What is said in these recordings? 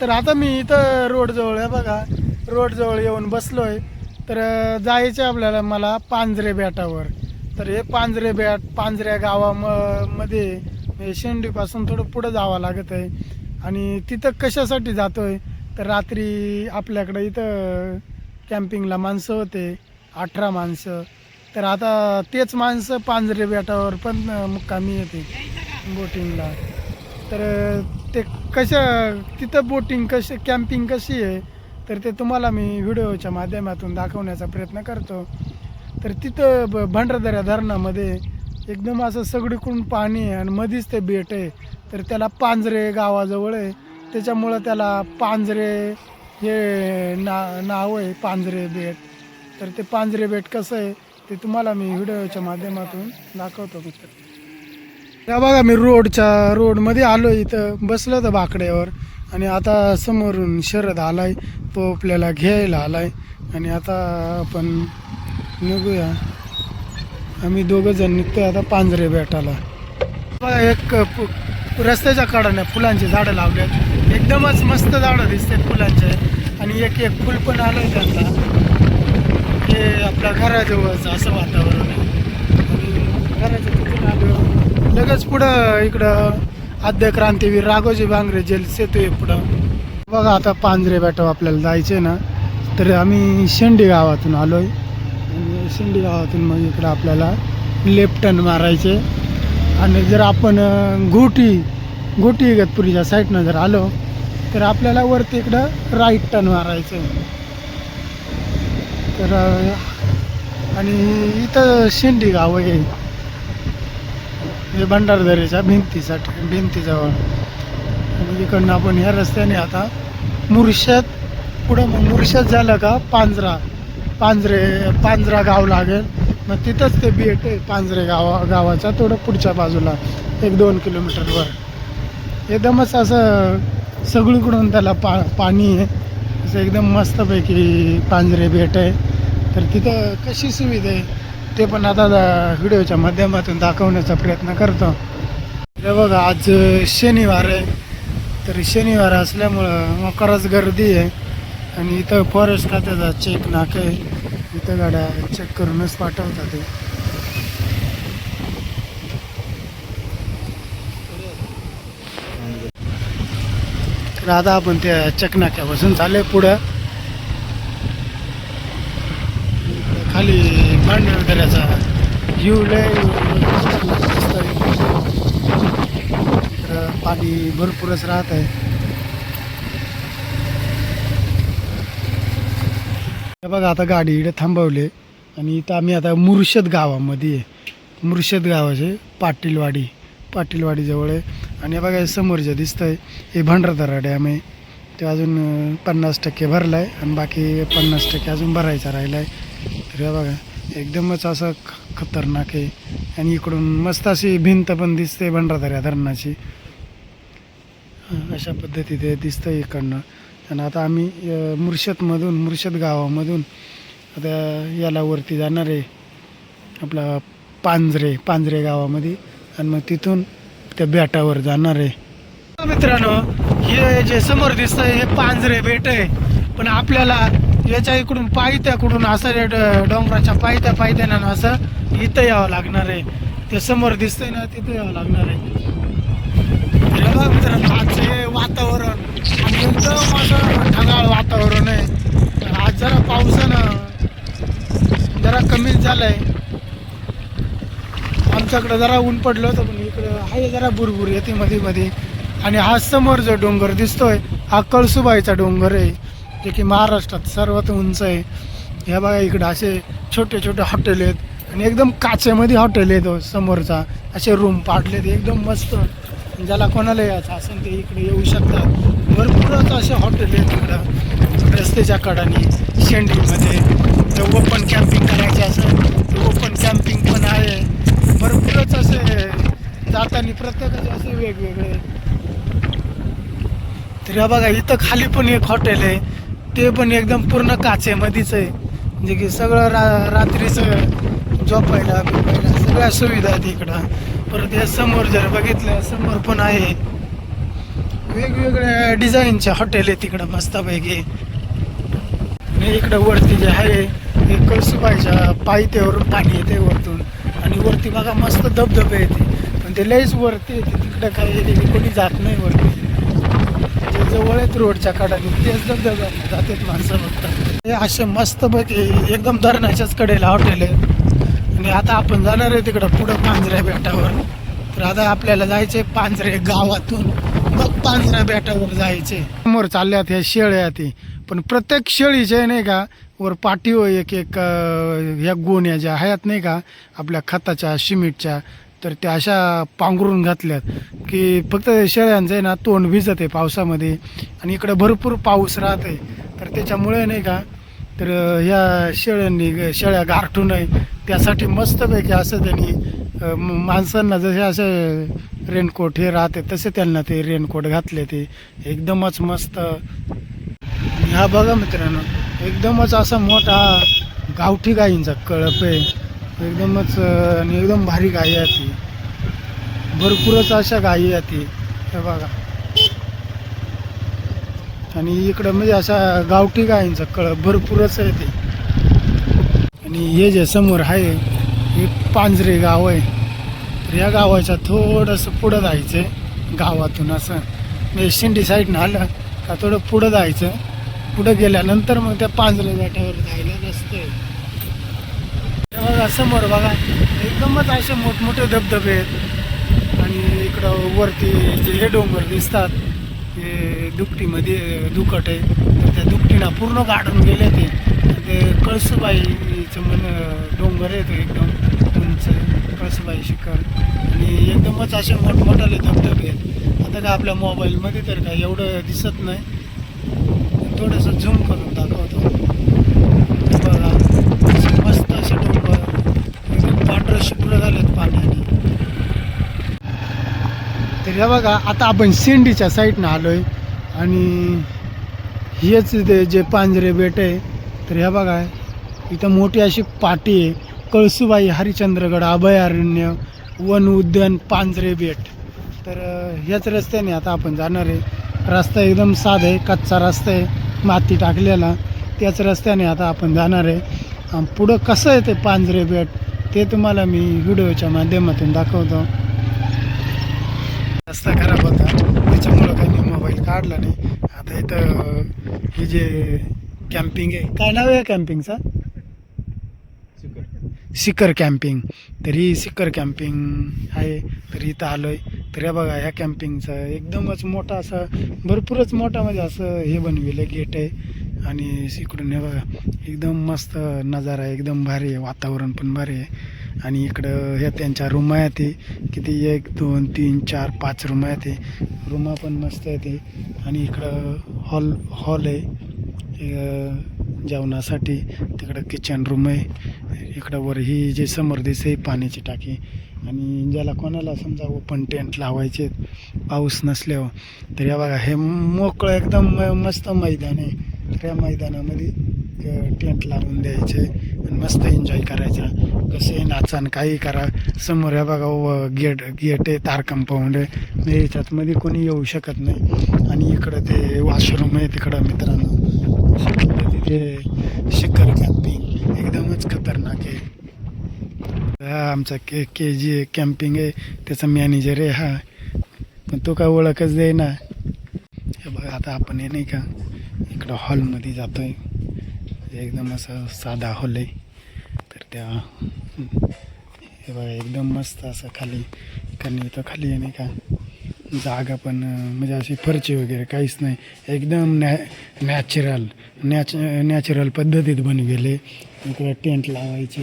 तर आता मी इथं रोडजवळ आहे बघा. रोडजवळ येऊन बसलो आहे तर जायचं आहे आपल्याला मला पांजरे बेटावर. तर हे पांजरे बेट पांजऱ्या गावामध्ये मध्ये शेंडीपासून थोडं पुढं जावं लागत आहे. आणि तिथं कशासाठी जातो आहे तर रात्री आपल्याकडं इथं कॅम्पिंगला माणसं होते अठरा माणसं. तर आता तेच माणसं पांजरे बेटावर पण मुक्कामी येते बोटिंगला. तर ते कशा तिथं बोटिंग कशी कॅम्पिंग कशी आहे तर ते तुम्हाला मी व्हिडिओच्या माध्यमातून दाखवण्याचा प्रयत्न करतो. तर तिथं ब भंडारदऱ्या धरणामध्ये एकदम असं सगळीकडून पाणी आहे आणि मधीच ते बेट आहे. तर त्याला पांजरे गावाजवळ आहे. त्याच्यामुळं त्याला पांजरे हे ना नाव आहे पांजरे बेट. तर ते पांजरे बेट कसं आहे ते तुम्हाला मी व्हिडिओच्या माध्यमातून दाखवतो. मित्र त्या बघा मी रोडच्या रोडमध्ये आलो इथं. बसलो होतं बाकड्यावर आणि आता समोरून शरद आलाय तो आपल्याला घ्यायला आलाय. आणि आता आपण निघूया. आम्ही दोघं जण निघतोय आता पांजरे बेटाला. बघा एक पु- रस्त्याच्या कडाने फुलांची झाडं लावल्यात. एकदमच मस्त झाडं दिसतात फुलांचे. आणि एक एक फुल पण आलंय त्यांना. हे आपल्या घराजवळचं असं वातावरण आहे. आणि घराच्या तिथून आलं लगेच पुढं इकडं आद्य क्रांतीवीर राघोजी बांगरे जेल सेतू आहे पुढं. बघा आता पांजरे बेटाव आपल्याला जायचे ना तर आम्ही शेंडी गावातून आलो आहे शेंडी गावातून मग इकडं आपल्याला लेफ्टन मारायचे. आणि जर आपण अं, घोटी घोटी इगतपुरीच्या साईडनं जर आलो तर आपल्याला वरती इकडं राईट टर्न मारायचं. आहे तर आणि इथं शेंडी गाव आहे. हे भंडारदऱ्याच्या भिंतीसाठी भिंतीजवळ. आणि इकडनं आपण ह्या रस्त्याने आता मुर्शद पुढं मग मुर्शद झालं का पांजरा. पांजरे पांजरा गाव लागेल. मग तिथंच ते बेट आहे पांजरे गावा गावाच्या थोडं पुढच्या बाजूला एक दोन किलोमीटरवर एकदमच असं सगळीकडून त्याला पा पाणी आहे. असं एकदम मस्तपैकी पांजरे बेट आहे. तर तिथं कशी सुविधा आहे? ते पण आता व्हिडिओच्या माध्यमातून दाखवण्याचा प्रयत्न करतो. हे बघा आज शनिवार आहे. तर शनिवार असल्यामुळं मकरच गर्दी आहे. आणि इथं फॉरेस्ट खात्याचा चेक नाक आहे. इथं गाड्या चेक करूनच पाठवतात ते. तर आता आपण त्या चकनाक्यापासून चालले पुढं इकडं खाली भांडण दऱ्याचा जीव लय इकडं पाणी भरपूरच राहत आहे बघा आता गाडी इकडे थांबवली आणि इथं आम्ही आता मुर्शद गावामध्ये आहे. मुर्शद गावाचे पाटीलवाडी. पाटीलवाडीजवळ आहे. आणि बघा हे समोर जे दिसतं आहे हे भंडारदरा डॅम आहे. ते अजून पन्नास टक्के भरला आहे आणि बाकी पन्नास टक्के अजून भरायचा राहिला आहे तर बघा. एकदमच असं ख- खतरनाक आहे. आणि इकडून मस्त अशी भिंत पण दिसते भंडारदऱ्या धरणाची. अशा पद्धतीने दिसतं इकडनं. आणि आता आम्ही मुर्शदमधून मुर्शद गावामधून आता याला वरती जाणार आहे. आपला पांजरे पांजरे गावामध्ये. आणि मग तिथून त्या बेटावर जाणार आहे. मित्रांनो हे जे समोर दिसतंय हे पांजरे बेट आहे. पण आपल्याला याच्या इकडून पायथ्याकडून असं रे डोंगराच्या पायथ्या पायथ्यानं असं इथं यावं लागणार आहे. ते समोर दिसतंय ना तिथं यावं लागणार आहे. मित्रांनो आजचं हे वातावरण. आणि एकदम असं ढगाळ वातावरण आहे. आज जरा पावसानं जरा कमीच झालंय. आमच्याकडं जरा ऊन पडलं होतं पण इकडं आहे जरा बुरबुर येते मध्ये मध्ये आणि हा समोर जो डोंगर दिसतोय हा कळसुबाईचा डोंगर आहे. जे की महाराष्ट्रात सर्वात उंच आहे. ह्या बघा इकडं असे छोटे छोटे हॉटेल आहेत आणि एकदम काचेमध्ये हॉटेल आहेत हो, समोरचा. असे रूम पाडलेत एकदम मस्त. ज्याला कोणाला यायचं असेल ते इकडे येऊ शकतात. भरपूरच असे हॉटेल आहेत इकडं. रस्त्याच्या कडाने शेंडीमध्ये. तर ओपन कॅम्पिंग करायचे असेल तर ओपन कॅम्पिंग पण आहे. भरपूरच असे जाताना प्रत्येकाचे असे वेगवेगळे. तर बघा इथं खाली पण एक हॉटेल आहे. ते पण एकदम पूर्ण काचेमध्येच आहे. म्हणजे की सगळं रा रात्रीचं झोपायला बिपायला सगळ्या सुविधा आहेत इकडं. परत या समोर जर बघितलं समोर पण आहे. वेगवेगळ्या डिझाईनचे हॉटेल आहे तिकडं मस्तपैकी. आणि इकडं वरती जे आहे ते कळसुबाईच्या पायथ्यावरून पाणी येते वरतून. आणि वरती बघा मस्त धबधबे येते पण ते लईच वरती येते तिकडं काही कोणी जात नाही वरती. जवळ आहेत रोडच्या काठाने तेच धबधबे जातात माणसं बघतात हे असे मस्तपैकी एकदम धरणाच्याच कडेला हॉटेल आहे. आणि आता आपण जाणार आहे तिकडं पुढं पांजऱ्या बेटावर. तर आता आपल्याला जायचे पांजरे गावातून. मग पांजऱ्या बेटावर जायचे. समोर चालल्यात ह्या शेळ्या ती. पण प्रत्येक शेळीचे नाही का वर पाठीवर एक एक ह्या गोण्या ज्या आहेत नाही का आपल्या खताच्या सिमेंटच्या तर त्या अशा पांघरून घातल्यात की फक्त शेळ्यांचं आहे ना तोंड भिजत आहे पावसामध्ये. आणि इकडं भरपूर पाऊस राहत आहे तर त्याच्यामुळे नाही का तर ह्या शेळ्यांनी शेळ्या गारठू नये त्यासाठी मस्तपैकी असं त्यांनी माणसांना जसे असे रेनकोट हे राहते तसे त्यांना ते रेनकोट घातले ते. एकदमच मस्त. ह्या हा बघा मित्रांनो एकदमच असा मोठा गावठी गाईंचा कळप आहे. एकदमच आणि एकदम भारी गाई आहे ती. भरपूरच अशा गायी आहे ती. हे बघा. आणि इकडं म्हणजे अशा गावठी गायींचं कळप भरपूरच आहे ते. आणि हे जे समोर आहे हे पांजरे गाव आहे. तर या गावाच्या थोडंसं पुढं जायचं गावातून असं. म्हणजे शिंडी साईडनं आलं का थोडं पुढं जायचं. पुढं गेल्यानंतर मग त्या पांजरे बेटावर जायला बघा समोर बघा एकदमच असे मोठमोठे धबधबे आहेत. आणि इकडं वरती जे हे डोंगर दिसतात ते दुपटीमध्ये दुकट आहे. तर त्या दुपटीना पूर्ण गाठून गेले ते. ते कळसुबाईचं म्हण डोंगर आहे तो एकदम उंच कळसुबाई शिखर. आणि एकदमच असे मोठमोठाले धबधबे आहेत. आता का आपल्या मोबाईलमध्ये तर काय एवढं दिसत नाही. थोडंसं झूम करून दाखवतो बघा असे मस्त असे डोंगर एकदम पांढरं शुभ्र झालेत पाण्याने तर हे बघा आता आपण शेंडीच्या साईडनं आहे आणि हेच ते जे पांजरे बेट आहे तर हे बघा इथं मोठी अशी पाटी आहे. कळसुबाई हरिचंद्रगड अभयारण्य वन उद्यान पांजरे बेट. तर ह्याच रस्त्याने आता आपण जाणार आहे. रस्ता एकदम साधा आहे कच्चा रस्ता आहे माती टाकलेला. त्याच रस्त्याने आता आपण जाणार आहे. पुढं कसं आहे ते पांजरे बेट ते तुम्हाला मी व्हिडिओच्या माध्यमातून दाखवतो. रस्ता खराब होता त्याच्यामुळं काही मी मोबाईल काढला नाही. आता इथं हे जे कॅम्पिंग आहे काय नाव आहे कॅम्पिंगचा सिकर कॅम्पिंग तरी सिकर कॅम्पिंग आहे तरी इथं आलो आहे तर बघा ह्या कॅम्पिंगचं एकदमच मोठा असं भरपूरच मोठा म्हणजे असं हे बनविलं गेट आहे. आणि इकडून हे बघा एकदम मस्त नजारा आहे एकदम भारी आहे वातावरण पण भारी आहे. आणि इकडं ह्या त्यांच्या रूम आहे ते. किती एक दोन तीन चार पाच रूम आहे ते. रूमा पण मस्त आहे ते. आणि इकडं हॉल हॉल आहे. जेवणासाठी तिकडं किचन रूम आहे. इकडं वर ही जे समोर दिसते पाण्याची टाकी. आणि ज्याला कोणाला समजा ओपन टेंट लावायचे पाऊस नसल्यावर तर या बघा हे मोकळं एकदम म- मस्त मैदान आहे. तर या मैदानामध्ये टेंट लावून द्यायचे आणि मस्त एन्जॉय करायचा. कसे नाचान काही करा. समोर या बघा व गेट गेट आहे तार कंपाऊंड आहे. म्हणजे याच्यात मध्ये कोणी येऊ शकत नाही. आणि इकडं ते वॉशरूम आहे तिकडं मित्रांनो. तिथे शिखर कॅम्पिंग एकदमच खतरनाक आहे. हा आमचा के के जी कॅम्पिंग आहे. त्याचा मॅनेजर आहे हा. पण तो काय ओळखच दे ना हे बघा आता आपण हे नाही का इकडं हॉलमध्ये जातो आहे एकदम असं साधा हॉल आहे. तर त्या हे बघा एकदम मस्त असं खाली कारण इथं खाली आहे नाही का? जागा पण म्हणजे अशी फरची वगैरे काहीच नाही. एकदम नॅ नॅचरल नॅच नॅचरल पद्धतीत बन गेले. इकडे टेंट लावायचे.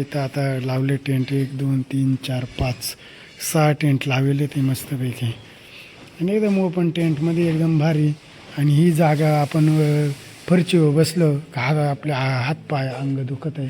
इथं आता लावले टेंट एक दोन तीन चार पाच सहा टेंट लावले ते मस्तपैकी. आणि एकदम ओपन टेंटमध्ये एकदम भारी. आणि ही जागा आपण फरचीवर बसलं का हा आपल्या हा- हातपाय अंग दुखत आहे.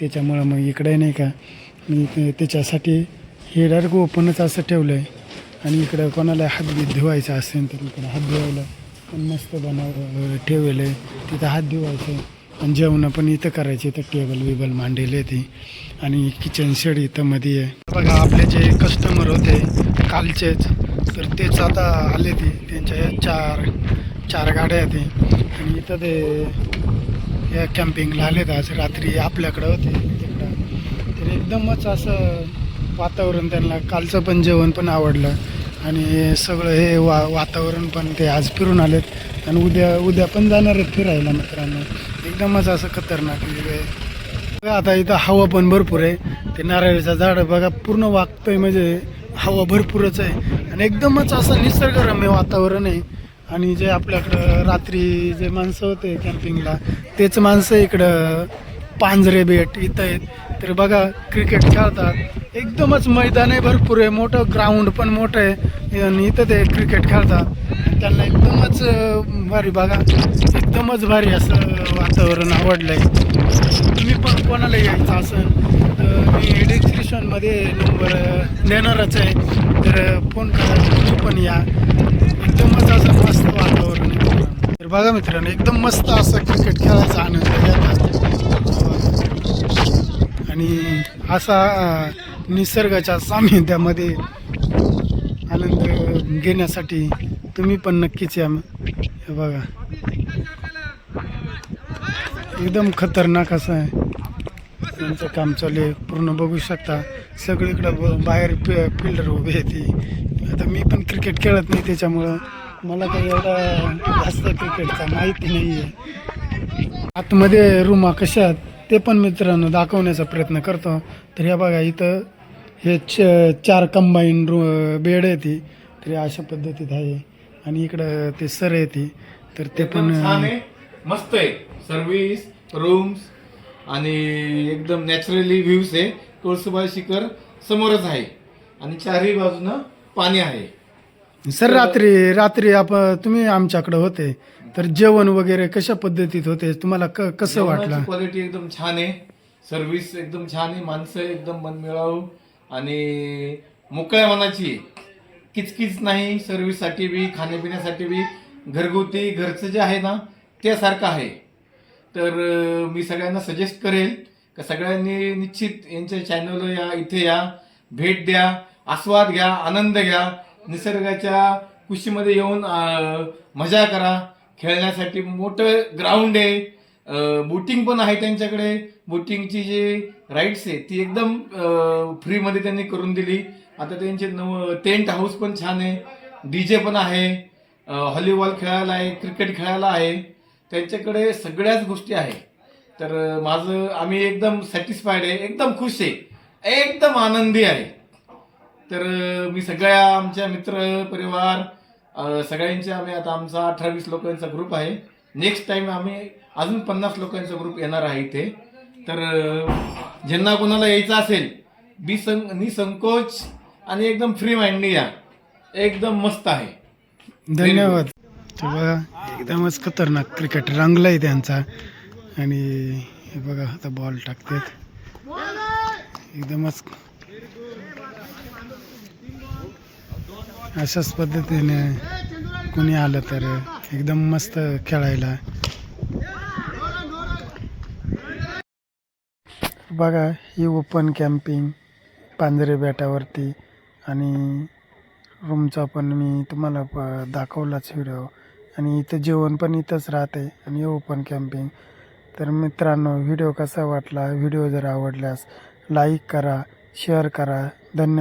त्याच्यामुळं मग इकडे नाही का मी ते त्याच्यासाठी हे डायरेक्ट ओपनच असं ठेवलं आहे आणि इकडं कोणाला हात बी धुवायचा असेल तर इकडं हात धुवायला पण मस्त बनव ठेवलं आहे. तिथं हात धुवायचे आणि जेवणं पण इथं करायचे तर टेबल बिबल मांडलेले ते. आणि किचन शेड इथं मध्ये आहे. बघा आपले जे कस्टमर होते कालचेच तर तेच आता आले ते. त्यांच्या या चार चार गाड्या आहेत. ते इथं ते या कॅम्पिंगला आलेत आज रात्री आपल्याकडं होते तिकडं. तर एकदमच असं वातावरण त्यांना कालचं पण जेवण पण आवडलं. आणि सगळं हे वा वातावरण पण ते आज फिरून आलेत. आणि उद्या उद्या पण जाणार आहेत फिरायला मित्रांनो. एकदमच असं खतरनाक आहे बघा आता इथं हवा पण भरपूर आहे. ते नारळीचं झाड बघा पूर्ण वागतंय म्हणजे हवा भरपूरच आहे. आणि एकदमच असं निसर्गरम्य वातावरण आहे. आणि जे आपल्याकडं रात्री जे माणसं होते कॅम्पिंगला तेच माणसं इकडं पांजरे बेट इथं आहेत. तर बघा क्रिकेट खेळतात. एकदमच मैदान आहे भरपूर आहे मोठं ग्राउंड पण मोठं आहे. आणि इथं ते क्रिकेट खेळतात. त्यांना एकदमच भारी बघा. एकदमच भारी असं वातावरण आवडलं आहे तुम्ही पण कोणाला यायचं असेल तर मी डिस्क्रिप्शनमध्ये नंबर देणारच आहे. तर फोन करा तुम्ही पण या. एकदमच असं मस्त वातावरण आहे. तर बघा मित्रांनो एकदम मस्त असं क्रिकेट खेळायचा आनंद घेतात आणि असा निसर्गाच्या सामिध्यामध्ये आनंद घेण्यासाठी तुम्ही पण नक्कीच या. हे बघा. एकदम खतरनाक असं आहे. त्यांचं काम चालू आहे. पूर्ण बघू शकता. सगळीकडं ब- बाहेर फि फिल्डर उभे आहेत आता मी पण क्रिकेट खेळत नाही त्याच्यामुळं मला काही एवढा जास्त क्रिकेटचा माहिती नाही आहे आतमध्ये रूमा कशा आहेत ते पण मित्रांनो दाखवण्याचा प्रयत्न करतो. तर या बघा इथं हे च चार कंबाईन रू बेड आहे ती. तरी अशा पद्धतीत आहे. आणि इकडं ते सर आहे ती. तर ते पण मस्त आहे. सर्व्हिस रूम्स आणि एकदम नॅचरली व्ह्यूज आहे. तुळसुबाई शिखर समोरच आहे. आणि चारही बाजूनं पाणी आहे. सर रात्री रात्री आपण तुम्ही आमच्याकडे होते तर जेवण वगैरे कशा पद्धतीत होते तुम्हाला क कसं वाटलं? क्वालिटी एकदम छान आहे. सर्व्हिस एकदम छान आहे. माणसं एकदम मनमिळावू आणि मोकळ्या मनाची आहे. किचकिच नाही सर्व्हिससाठी बी खाण्यापिण्यासाठी बी घरगुती घरचं जे आहे ना त्यासारखं आहे. तर अं, मी सगळ्यांना सजेस्ट करेल का सगळ्यांनी निश्चित यांच्या चॅनलवर या इथे या भेट द्या. आस्वाद घ्या आनंद घ्या निसर्गाच्या कुशीमध्ये येऊन मजा करा. खेळण्यासाठी मोठं ग्राउंड आहे. बोटिंग पण आहे त्यांच्याकडे. बोटिंगची जी राईड्स आहे ती एकदम फ्रीमध्ये त्यांनी करून दिली. आता त्यांचे नव टेंट हाऊस पण छान आहे. डी जे पण आहे. हॉलीबॉल खेळायला आहे क्रिकेट खेळायला आहे. त्यांच्याकडे सगळ्याच गोष्टी आहे तर माझं आम्ही एकदम सॅटिस्फाईड आहे. एकदम खुश आहे. एकदम आनंदी आहे. तर मी सगळ्या आमच्या मित्र परिवार सगळ्यांचे आम्ही आता आमचा अठरावीस लोकांचा ग्रुप आहे. नेक्स्ट टाईम आम्ही अजून पन्नास लोकांचा ग्रुप येणार आहे इथे. तर ज्यांना कोणाला यायचं असेल बी सं निसंकोच आणि एकदम फ्री माइंडने या. एकदम मस्त आहे. धन्यवाद. बघा एकदमच खतरनाक क्रिकेट रंगला आहे त्यांचा. आणि हे बघा आता बॉल टाकतात. एकदमच अशाच पद्धतीने कोणी आलं तर एकदम मस्त खेळायला. बघा ही ओपन कॅम्पिंग पांजरे बेटावरती आणि रूमचा पण मी तुम्हाला प दाखवलाच व्हिडिओ आणि इथं जेवण पण इथंच राहते आणि ओपन कॅम्पिंग तर मित्रांनो व्हिडिओ कसा वाटला? व्हिडिओ जर आवडल्यास लाईक करा शेअर करा. धन्यवाद.